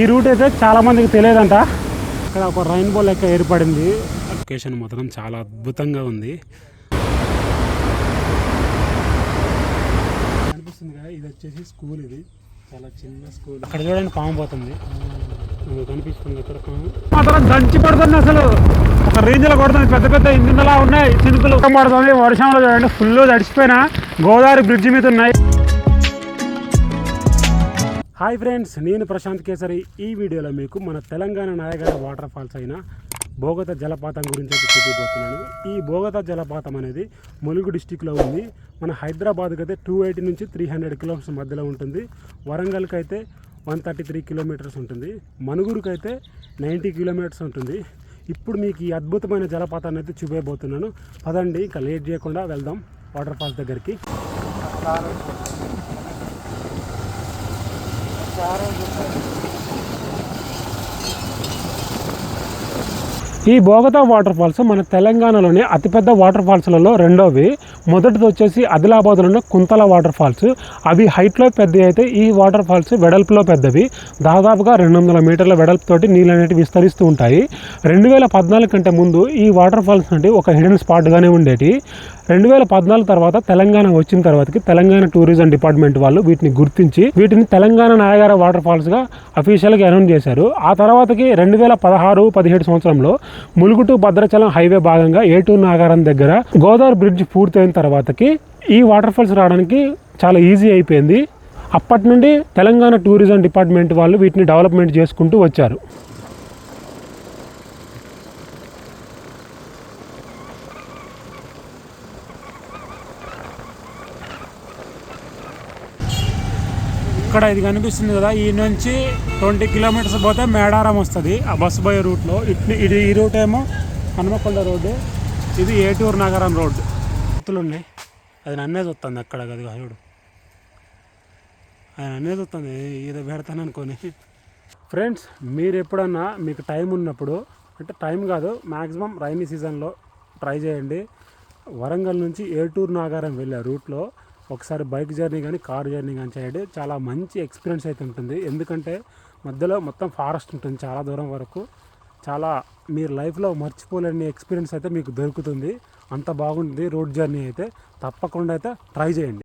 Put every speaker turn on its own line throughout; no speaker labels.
ఈ రూట్ అయితే చాలా మందికి తెలియదంట. ఇక్కడ ఒక రైన్బో లెక్క ఏర్పడింది. లొకేషన్ మాత్రం చాలా అద్భుతంగా ఉంది. కనిపిస్తుంది కదా ఇది వచ్చేసి స్కూల్ ఇది. చాలా చిన్న స్కూల్. అక్కడ చూడండి పాము పోతుంది. కనిపిస్తుంది ఇక్కడ పాము. మాత్రం దంచి పడుతుంది అసలు. ఒక రేంజ్లో కొడుతుంది. పెద్ద పెద్ద ఇందులో ఉన్నాయి. చినుకులు పడుతుంది వర్షంలో చూడండి ఫుల్ తడిచిపోయిన గోదావరి బ్రిడ్జి మీద ఉన్నాయి. హాయ్ ఫ్రెండ్స్ నేను ప్రశాంత్ కేసరి. ఈ వీడియోలో మీకు మన తెలంగాణ నాయగడ వాటర్ ఫాల్స్ అయిన బోగత జలపాతం గురించి అయితే చూపించబోతున్నాను. ఈ భోగత జలపాతం అనేది ములుగు డిస్టిక్లో ఉంది. మన హైదరాబాద్కి అయితే టూ ఎయిటీ నుంచి త్రీ హండ్రెడ్ కిలోమీటర్స్ మధ్యలో ఉంటుంది. వరంగల్కి అయితే వన్ థర్టీ త్రీ కిలోమీటర్స్ ఉంటుంది. మనుగురికి అయితే నైంటీ కిలోమీటర్స్ ఉంటుంది. ఇప్పుడు మీకు ఈ అద్భుతమైన జలపాతాన్ని అయితే చూపేయబోతున్నాను పదండి ఇంకా లేట్ చేయకుండా వెళ్దాం వాటర్ ఫాల్స్ దగ్గరికి. ఈ బోగతా వాటర్ ఫాల్స్ మన తెలంగాణలోని అతిపెద్ద వాటర్ ఫాల్స్లలో రెండోవి. మొదటిది వచ్చేసి ఆదిలాబాద్లో ఉన్న కుంతల వాటర్ ఫాల్స్. అవి హైట్లో పెద్దవి అయితే ఈ వాటర్ ఫాల్స్ వెడల్పులో పెద్దవి. దాదాపుగా రెండు వందల మీటర్ల వెడల్పుతోటి నీళ్ళు అనేవి విస్తరిస్తూ ఉంటాయి. రెండు వేల పద్నాలుగు కంటే ముందు ఈ వాటర్ ఫాల్స్ అంటే ఒక హిడెన్ స్పాట్గానే ఉండేటి. రెండు వేల పద్నాలుగు తర్వాత తెలంగాణ వచ్చిన తర్వాతకి తెలంగాణ టూరిజం డిపార్ట్మెంట్ వాళ్ళు వీటిని గుర్తించి వీటిని తెలంగాణ నాయగార వాటర్ ఫాల్స్గా అఫీషియల్గా అనౌన్స్ చేశారు. ఆ తర్వాతకి రెండు వేల పదహారు పదిహేడు సంవత్సరంలో ములుగు టు భద్రాచలం హైవే భాగంగా ఏటూరు నాగారం దగ్గర గోదావరి బ్రిడ్జ్ పూర్తయిన తర్వాతకి ఈ వాటర్ ఫాల్స్ రావడానికి చాలా ఈజీ అయిపోయింది. అప్పటి నుండి తెలంగాణ టూరిజం డిపార్ట్మెంట్ వాళ్ళు వీటిని డెవలప్మెంట్ చేసుకుంటూ వచ్చారు. ఇక్కడ ఇది కనిపిస్తుంది కదా ఈ నుంచి ట్వంటీ కిలోమీటర్స్ పోతే మేడారం వస్తుంది. ఆ బస్సు పోయే రూట్లో ఇట్ ఇది ఈ రూట్ ఏమో హనుమకొండ రోడ్డు ఇది ఏటూరు నగరం రోడ్డు. ఎత్తులు ఉన్నాయి అది నన్నే చూస్తుంది అక్కడ అది చూడు. అది నన్నే చూస్తుంది ఏదో పెడతాను అనుకోని. ఫ్రెండ్స్ మీరు ఎప్పుడన్నా మీకు టైం ఉన్నప్పుడు అంటే టైం కాదు మ్యాక్సిమం రైనీ సీజన్లో ట్రై చేయండి. వరంగల్ నుంచి ఏటూరు నాగారం వెళ్ళే రూట్లో ఒకసారి బైక్ జర్నీ కానీ కార్ జర్నీ కానీ చేయండి. చాలా మంచి ఎక్స్పీరియన్స్ అయితే ఉంటుంది. ఎందుకంటే మధ్యలో మొత్తం ఫారెస్ట్ ఉంటుంది చాలా దూరం వరకు. చాలా మీరు లైఫ్లో మర్చిపోలేని ఎక్స్పీరియన్స్ అయితే మీకు దొరుకుతుంది. అంత బాగుంటుంది రోడ్ జర్నీ అయితే తప్పకుండా అయితే ట్రై చేయండి.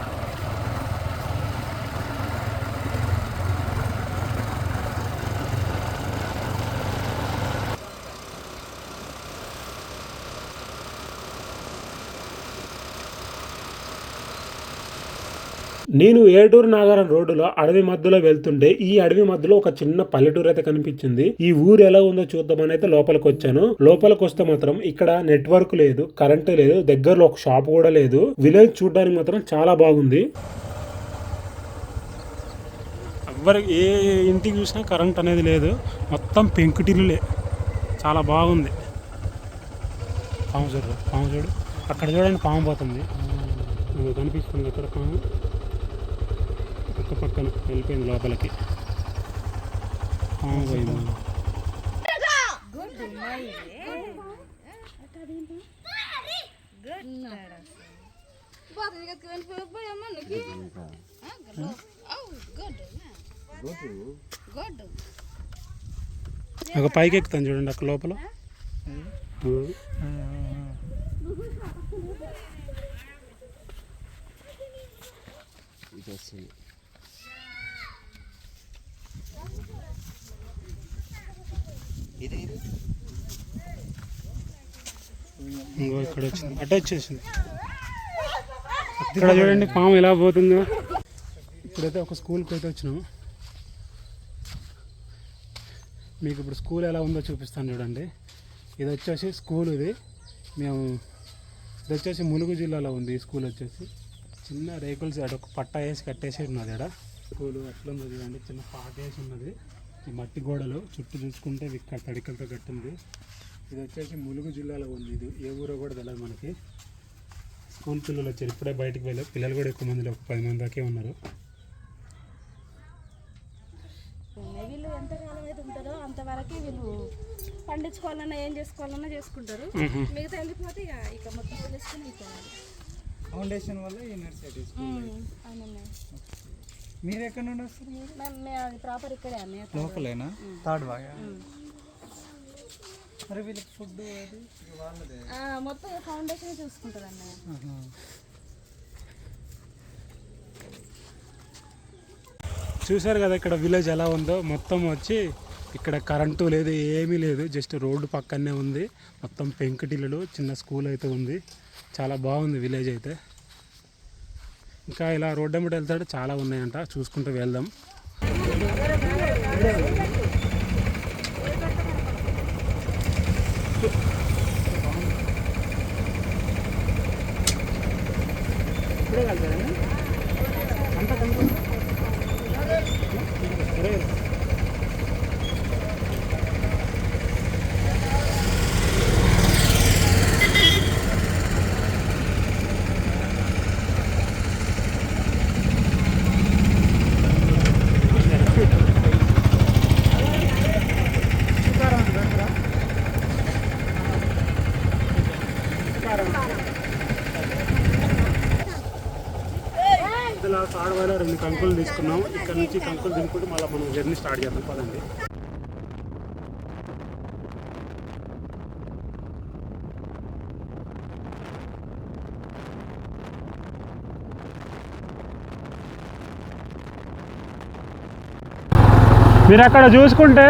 నేను ఏటూరు నాగారం రోడ్డులో అడవి మధ్యలో వెళ్తుంటే ఈ అడవి మధ్యలో ఒక చిన్న పల్లెటూరు అయితే కనిపించింది. ఈ ఊరు ఎలా ఉందో చూద్దామని అయితే లోపలికి వచ్చాను. లోపలికి వస్తే మాత్రం ఇక్కడ నెట్వర్క్ లేదు కరెంట్ లేదు దగ్గరలో ఒక షాప్ కూడా లేదు. విలేజ్ చూడడానికి మాత్రం చాలా బాగుంది. ఎవరికి ఏ ఇంటికి చూసినా కరెంట్ అనేది లేదు. మొత్తం పెంకుటిల్లులే. చాలా బాగుంది. పాము చూడు పాము చూడు. అక్కడ చూడండి పాము పోతుంది. కనిపిస్తుంది అక్కడ పాము. పక్కన వెళ్ళిపోయింది లోపలికి. పోయింది ఒక పైకి ఎక్కుతాను చూడండి అక్కడ లోపల. ఇంకో ఇక్కడ వచ్చింది. అటు వచ్చేసింది. ఇక్కడ చూడండి పాము ఎలా పోతుందో. ఇప్పుడైతే ఒక స్కూల్కి అయితే వచ్చినాము మీకు ఇప్పుడు స్కూల్ ఎలా ఉందో చూపిస్తాను చూడండి. ఇది వచ్చేసి స్కూల్ ఇది. మేము ఇది వచ్చేసి ములుగు జిల్లాలో ఉంది ఈ స్కూల్ వచ్చేసి. చిన్న రేకుల సైడ్ ఒక పట్ట వేసి కట్టేసి ఉన్నది ఇక్కడ స్కూల్ అట్లుంది చూడండి. చిన్న పాట వేసి ఉన్నది. ఈ మట్టి గోడలు చుట్టూ చూసుకుంటే ఇక్కడ తడికలతో కట్టింది. ఇది వచ్చేసి ములుగు జిల్లాలో ఉంది. ఇది ఏ ఊరో కూడా తెలియదు మనకి. స్కూల్ పిల్లలు వచ్చారు ఇప్పుడే బయటకు వెళ్ళారు పిల్లలు కూడా ఎక్కువ మంది లేరు, ఒక పది మంది దాకే ఉన్నారు.
వీళ్ళు ఎంత కాలం అయితే ఉంటారో అంతవరకు వీళ్ళు పండించుకోవాలన్నా ఏం చేసుకోవాలన్నా చేసుకుంటారు. మిగతా వెళ్ళిపోతే ఇక ఇక మొత్తం వెళ్ళిపోవాలి
ఫౌండేషన్ వల్ల యూనివర్సిటీ
అవునన్నా
మీరు ఎక్కడ నుండి వస్తారు
ప్రాపర్ ఇక్కడే
లోకలేనా? థర్డ్ బాగా మరి వీళ్ళకి ఫుడ్ అది
మొత్తం ఫౌండేషన్ చూసుకుంటుంది అన్నయ్య
ఆహా.
చూశారు కదా ఇక్కడ విలేజ్ ఎలా ఉందో? మొత్తం వచ్చి ఇక్కడ కరెంటు లేదు ఏమీ లేదు. జస్ట్ రోడ్డు పక్కనే ఉంది. మొత్తం పెంకుటిల్లులు చిన్న స్కూల్ అయితే ఉంది. చాలా బాగుంది విలేజ్ అయితే. ఇంకా ఇలా రోడ్డు వెంబడి వెళ్తాడు చాలా ఉన్నాయంట. చూసుకుంటూ వెళ్దాం ఇందులో తాడవాలో రెండు కంకులు తీసుకున్నాం ఇక్కడ నుంచి కంకులు తినుకుంటూ మళ్ళీ మనం జర్నీ స్టార్ట్ చేద్దాం. పదండి. మీరు అక్కడ చూసుకుంటే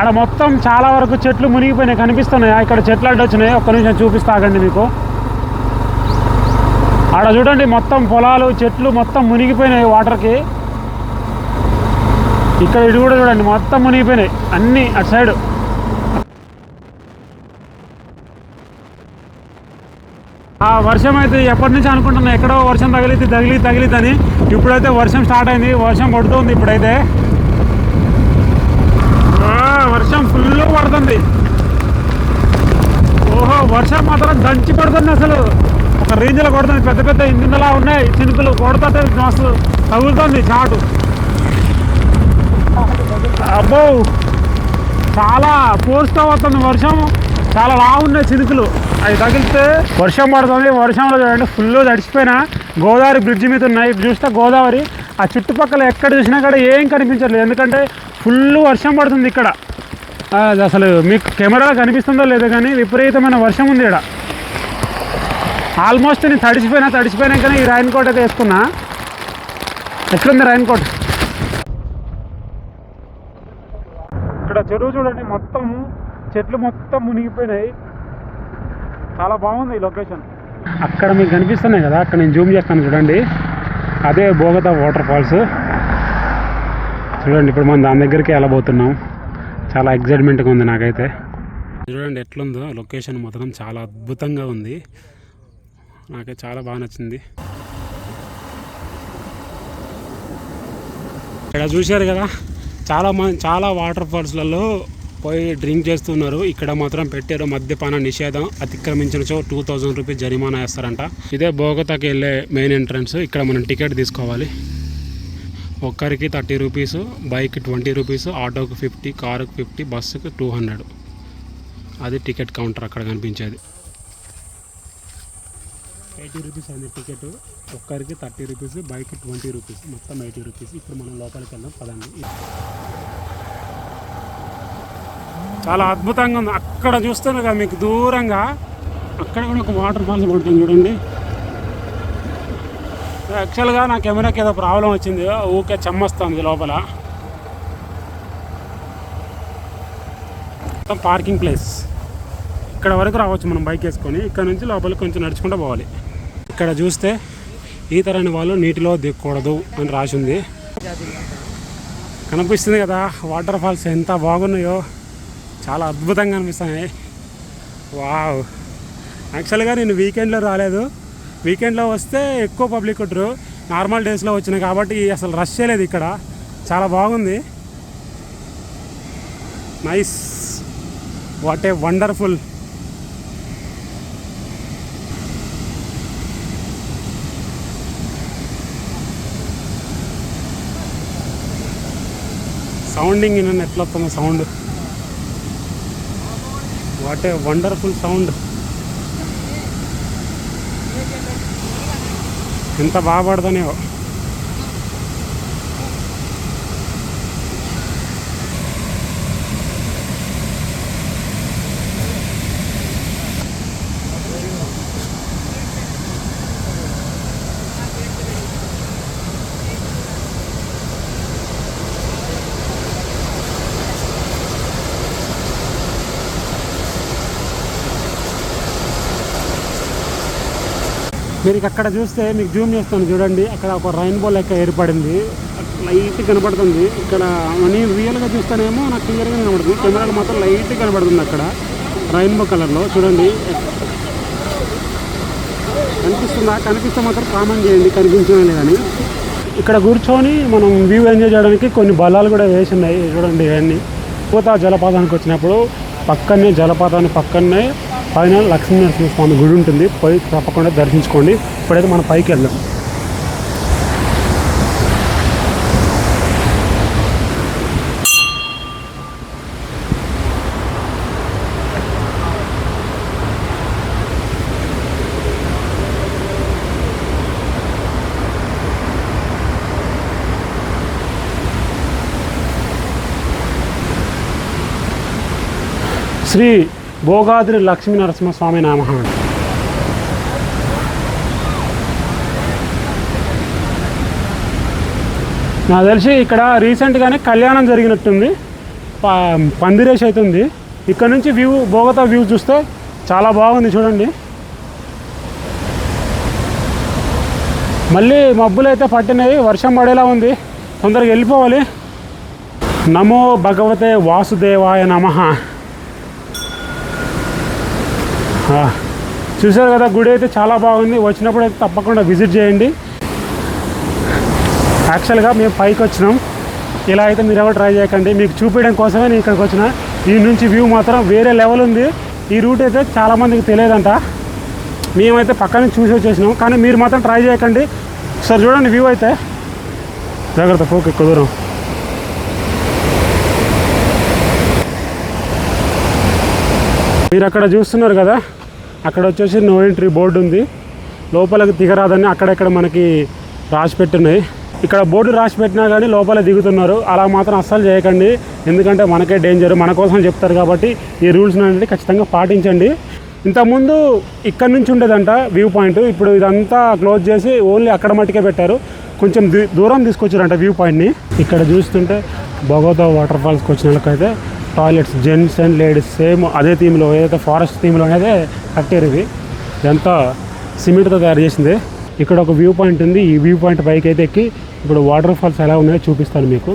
ఆడ మొత్తం చాలా వరకు చెట్లు మునిగిపోయినాయి కనిపిస్తున్నాయి? ఇక్కడ చెట్లు అడ్డొచ్చినాయి. ఒక్క నిమిషం చూపిస్తాగండి మీకు. ఆడ చూడండి మొత్తం పొలాలు చెట్లు మొత్తం మునిగిపోయినాయి వాటర్కి. ఇక్కడ ఇటు కూడా చూడండి మొత్తం మునిగిపోయినాయి అన్నీ అటు సైడ్. ఆ వర్షం అయితే ఎప్పటి నుంచి అనుకుంటున్నా ఎక్కడో వర్షం తగిలితే తగిలి తగిలిద్దని. ఇప్పుడైతే వర్షం స్టార్ట్ అయింది వర్షం పడుతుంది ఇప్పుడైతే. ఆ, వర్షం ఫుల్ పడుతుంది. ఓహో వర్షం మాత్రం దంచి పడుతుంది అసలు. ఒక రేంజ్లో కొడుతుంది. పెద్ద పెద్ద ఇంజిన్లా ఉన్నాయి. చినుకులు కొడుతుంటే మస్తు తగులుతుంది చాటు. అబ్బో! చాలా ఫోర్స్తో వస్తుంది వర్షం. చాలా బాగున్నాయి చినుకులు. అవి తగిలితే వర్షం పడుతుంది. వర్షంలో చూడండి ఫుల్ తడిచిపోయినా గోదావరి బ్రిడ్జ్ మీద ఉన్నాయి. చూస్తే గోదావరి ఆ చుట్టుపక్కల ఎక్కడ చూసినా కూడా ఏం కనిపించట్లేదు. ఎందుకంటే ఫుల్ వర్షం పడుతుంది ఇక్కడ. అసలు మీకు కెమెరాలో కనిపిస్తుందో లేదో కానీ విపరీతమైన వర్షం ఉంది ఇక్కడ. ఆల్మోస్ట్ నేను తడిచిపోయినా తడిచిపోయినాకనే ఈ రైన్ కోట్ అయితే వేసుకున్నా. ఎట్లుంది రైన్ కోట్ ఇక్కడ చెరువు చూడండి మొత్తం చెట్లు మొత్తం మునిగిపోయినాయి. చాలా బాగుంది ఈ లొకేషన్ అక్కడ మీకు కనిపిస్తున్నాయి కదా అక్కడ నేను జూమ్ చేస్తాను చూడండి. అదే బోగతా వాటర్ ఫాల్స్ చూడండి ఇప్పుడు మనం దాని దగ్గరికి వెళ్ళబోతున్నాం. చాలా ఎగ్జైట్మెంట్గా ఉంది నాకైతే. చూడండి ఎట్లుందో లొకేషన్ మాత్రం చాలా అద్భుతంగా ఉంది. నాకే చాలా బాగా నచ్చింది. ఇక్కడ చూశారు కదా చాలా మంది చాలా వాటర్ ఫాల్స్లలో పోయి డ్రింక్ చేస్తున్నారు. ఇక్కడ మాత్రం పెట్టారు మద్యపాన నిషేధం. అతిక్రమించిన టూ థౌజండ్ రూపీస్ జరిమానా వేస్తారంట. ఇదే బోగతాకి వెళ్ళే మెయిన్ ఎంట్రన్స్. ఇక్కడ మనం టికెట్ తీసుకోవాలి. ఒక్కరికి thirty rupees bike twenty rupees ఆటోకి ఫిఫ్టీ కారుకి ఫిఫ్టీ బస్సుకి టూ హండ్రెడ్. అది టికెట్ కౌంటర్ అక్కడ కనిపించేది. ఎయిటీ రూపీస్ అయింది టికెట్. ఒక్కరికి thirty rupees bike twenty rupees. మొత్తం ఎయిటీ రూపీస్. ఇప్పుడు మనం లోపలికి వెళ్దాం పదండి. చాలా అద్భుతంగా ఉంది. అక్కడ చూస్తున్నారు కదా మీకు దూరంగా. అక్కడ కూడా ఒక వాటర్ ఫాల్స్ పడుతుంది చూడండి. యాక్చువల్గా నా కెమెరాకి ఏదో ప్రాబ్లం వచ్చింది. ఊకే చెమ్మస్తుంది లోపల. Parking place. ఇక్కడ వరకు రావచ్చు మనం బైక్ వేసుకొని. ఇక్కడ నుంచి లోపలికి కొంచెం నడుచుకుంటూ పోవాలి. ఇక్కడ చూస్తే ఈతరని వాళ్ళు నీటిలో దిగకూడదు అని రాసి ఉంది కనిపిస్తుంది కదా వాటర్ ఫాల్స్ ఎంత బాగున్నాయో. చాలా అద్భుతంగా అనిపిస్తున్నాయి. వావ్. యాక్చువల్గా నేను వీకెండ్లో రాలేదు. వీకెండ్లో వస్తే ఎక్కువ పబ్లిక్ ఉంటారు. నార్మల్ డేస్లో వచ్చిన కాబట్టి అసలు రష్ చేయలేదు ఇక్కడ. చాలా బాగుంది. Nice. What a wonderful sounding నన్ను ఎట్లా వస్తుంది sound? What a wonderful sound. ఎంత బాగా పడుతున్నాయో మీరు అక్కడ చూస్తే మీకు జూమ్ చేస్తాను చూడండి. అక్కడ ఒక రైన్బో లెక్క ఏర్పడింది. లైట్ కనపడుతుంది ఇక్కడ నేను రియల్గా చూస్తేనేమో నాకు క్లియర్గా కనబడుతుంది. కెమెరాలో మాత్రం లైట్ కనబడుతుంది అక్కడ. రైన్బో కలర్లో చూడండి. కనిపిస్తుందా? కనిపిస్తే మాత్రం కామెంట్ చేయండి. కనిపించడం కానీ. ఇక్కడ కూర్చొని మనం వ్యూ ఎంజాయ్ చేయడానికి కొన్ని బలాలు కూడా వేసి ఉన్నాయి. చూడండి ఇవన్నీ. పోతా జలపాతానికి వచ్చినప్పుడు పక్కనే జలపాతాన్ని పక్కనే పైన లక్ష్మీనరసింహ స్వామి గుడి ఉంటుంది. పోయి తప్పకుండా దర్శించుకోండి. ఇప్పుడైతే మనం పైకి వెళ్దాం. శ్రీ భోగాద్రి లక్ష్మీ నరసింహస్వామి నామ నాకు తెలిసి ఇక్కడ రీసెంట్గానే కళ్యాణం జరిగినట్టుంది. ప- పందిరేసి అవుతుంది. ఇక్కడ నుంచి వ్యూ బోగతా వ్యూ చూస్తే చాలా బాగుంది చూడండి. మళ్ళీ మబ్బులు అయితే పట్టినాయి వర్షం పడేలా ఉంది. తొందరగా వెళ్ళిపోవాలి. నమో భగవతే వాసుదేవాయ నమః. చూసారు చూశారు కదా గుడి అయితే చాలా బాగుంది. వచ్చినప్పుడు అయితే తప్పకుండా విజిట్ చేయండి. యాక్చువల్గా మేము పైకి వచ్చినాం. ఇలా అయితే మీరు ఎవరు ట్రై చేయకండి. మీకు చూపించడం కోసమే నేను ఇక్కడికి వచ్చిన. ఈ నుంచి వ్యూ మాత్రం వేరే లెవెల్ ఉంది. ఈ రూట్ అయితే చాలామందికి తెలియదంట. మేమైతే పక్కన చూసి వచ్చేసినాం. కానీ మీరు మాత్రం ట్రై చేయకండి. సార్ చూడండి వ్యూ అయితే. జాగ్రత్త పోకు ఎక్కువ దూరం. మీరు అక్కడ చూస్తున్నారు కదా అక్కడ వచ్చేసి నో ఎంట్రీ బోర్డు ఉంది. లోపలికి దిగరాదని అక్కడక్కడ మనకి రాసి పెట్టున్నాయి. ఇక్కడ బోర్డు రాసి పెట్టినా కానీ లోపల దిగుతున్నారు. అలా మాత్రం అస్సలు చేయకండి. ఎందుకంటే మనకే డేంజర్ మన కోసం చెప్తారు కాబట్టి ఈ రూల్స్ అనేది ఖచ్చితంగా పాటించండి. ఇంతకుముందు ఇక్కడ నుంచి ఉండేదంట వ్యూ పాయింట్ ఇప్పుడు ఇదంతా క్లోజ్ చేసి ఓన్లీ అక్కడ మట్టుకే పెట్టారు. కొంచెం దూ- దూరం తీసుకొచ్చారంట వ్యూ పాయింట్ని ఇక్కడ చూస్తుంటే బొగోతా వాటర్ ఫాల్స్కి వచ్చిన వాళ్ళకైతే toilets gents and ladies same అదే థీమ్లో ఏదైతే ఫారెస్ట్ థీమ్లో అనేది కట్టారు ఇవి. ఇదంతా సిమెంట్తో తయారు చేసింది. ఇక్కడ ఒక వ్యూ పాయింట్ ఉంది. ఈ వ్యూ పాయింట్ పైకి అయితే ఎక్కి ఇప్పుడు వాటర్ ఫాల్స్ ఎలా ఉన్నాయో చూపిస్తాను మీకు.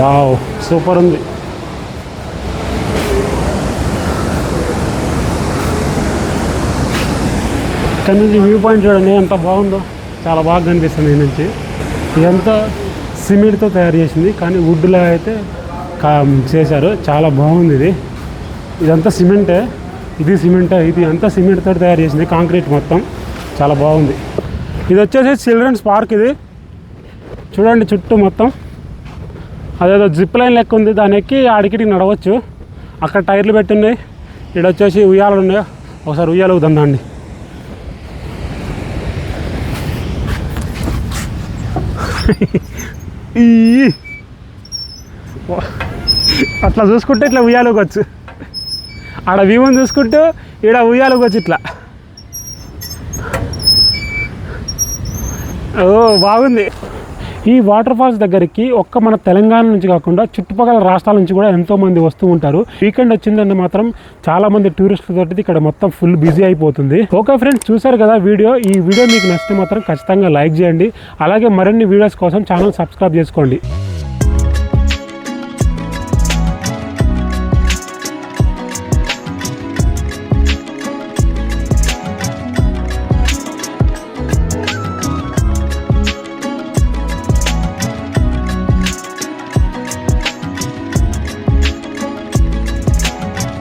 వావ్ సూపర్ ఉంది. ఇక్కడ నుంచి వ్యూ పాయింట్ చూడండి ఎంత బాగుందో. చాలా బాగా కనిపిస్తుంది ఈ నుంచి. ఇదంతా సిమెంట్తో తయారు చేసింది కానీ వుడ్లో అయితే కా చేశారు. చాలా బాగుంది ఇది. ఇదంతా సిమెంటే. ఇది సిమెంటే ఇది అంతా సిమెంట్తో తయారు చేసింది కాంక్రీట్ మొత్తం. చాలా బాగుంది. ఇది వచ్చేసి చిల్డ్రన్స్ పార్క్ ఇది. చూడండి చుట్టూ మొత్తం. అదేదో జిప్ లైన్ లెక్క ఉంది దాని ఎక్కి ఆడికిటికి నడవచ్చు. అక్కడ టైర్లు పెట్టున్నాయి. ఇక్కడ వచ్చేసి ఉయ్యాలు ఉన్నాయి ఒకసారి ఉయ్యాలు ఊదండి ఈ. అట్లా చూసుకుంటే ఇట్లా ఉయ్యాలుకోవచ్చు ఆడ వ్యూని చూసుకుంటూ ఈడ ఉయ్యాలుకోవచ్చు ఇట్లా. ఓ బాగుంది. ఈ వాటర్ ఫాల్స్ దగ్గరికి ఒక్క మన తెలంగాణ నుంచి కాకుండా చుట్టుపక్కల రాష్ట్రాల నుంచి కూడా ఎంతో మంది వస్తూ ఉంటారు. వీకెండ్ వచ్చిందంటే మాత్రం చాలా మంది టూరిస్టుల తోటి ఇక్కడ మొత్తం ఫుల్ బిజీ అయిపోతుంది. ఓకే ఫ్రెండ్స్ చూసారు కదా వీడియో? ఈ వీడియో మీకు నచ్చితే మాత్రం ఖచ్చితంగా లైక్ చేయండి. అలాగే మరిన్ని వీడియోస్ కోసం ఛానల్ సబ్స్క్రైబ్ చేసుకోండి.